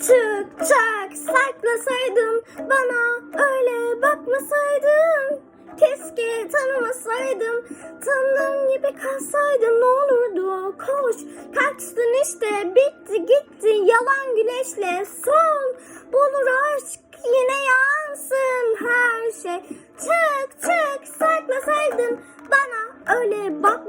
Çık çık saklasaydım bana öyle bakmasaydın. Keşke tanımasaydım, tanıdığım gibi kalsaydım ne olurdu? Koş, kaçtın işte, bitti gitti yalan güneşle son bulur aşk yine yansın her şey. Çık çık saklasaydın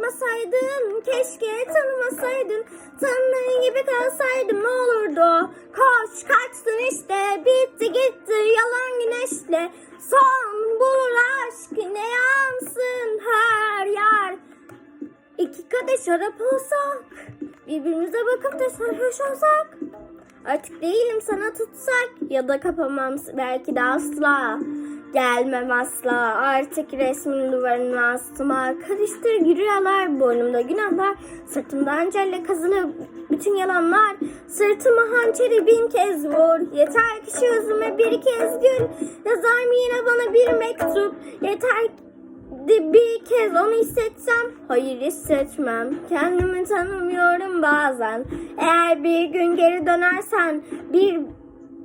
öyle bakmasaydın keşke tanımasaydın tanıdığın gibi kalsaydım ne olurdu? Koş kaçtın işte bitti gitti yalan güneşle son bulur aşk yine yansın her yer. İki kadeh şarap olsak, birbirimize bakıp da sarhoş olsak. Artık değilim sana tutsak ya da kapamam belki de asla. Gelmem asla. Artık resmin duvarına astıma Karıştır rüyalar boynumda günahlar. Sırtımda encelle kazılı bütün yalanlar. Sırtıma hançeri bin kez vur. Yeter ki şu yüzüme bir kez gül. Yazar mı yine bana bir mektup? Yeter de bir kez onu hissetsem hayır hissetmem. Kendimi tanımıyorum bazen. Eğer bir gün geri dönersen bir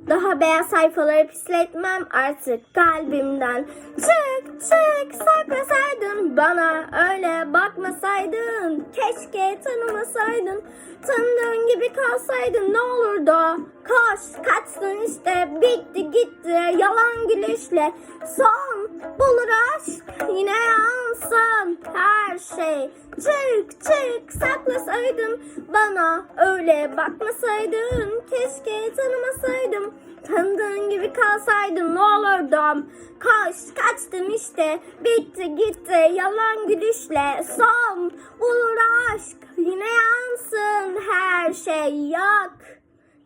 daha beyaz sayfaları pisletmem artık. Kalbimden çık çık saklasaydın bana. Öyle bakmasaydın keşke tanımasaydın. Tanıdığın gibi kalsaydın ne olurdu? Koş kaçtın işte. Bitti gitti. Yalan gülüşle. Son bulur aşk yine yansın her şey. Çık çık saklasaydın bana öyle bakmasaydın. Keşke tanımasaydım tanıdığın gibi kalsaydın. Ne olurdum koş kaçtın işte. Bitti gitti. Yalan gülüşle son. Bulur aşk yine yansın her şey. Yok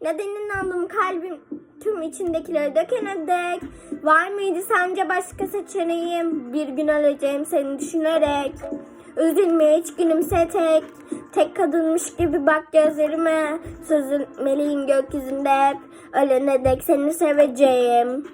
Nedenini anladım kalbim tüm içindekileri dökene dek. Var mıydı sence başka seçeneğim? Bir gün öleceğim seni düşünerek. Üzülme hiç gülümse tek. Tek kadınmış gibi bak gözlerime. Sözün meleğin gökyüzünde hep. Ölene dek seni seveceğim.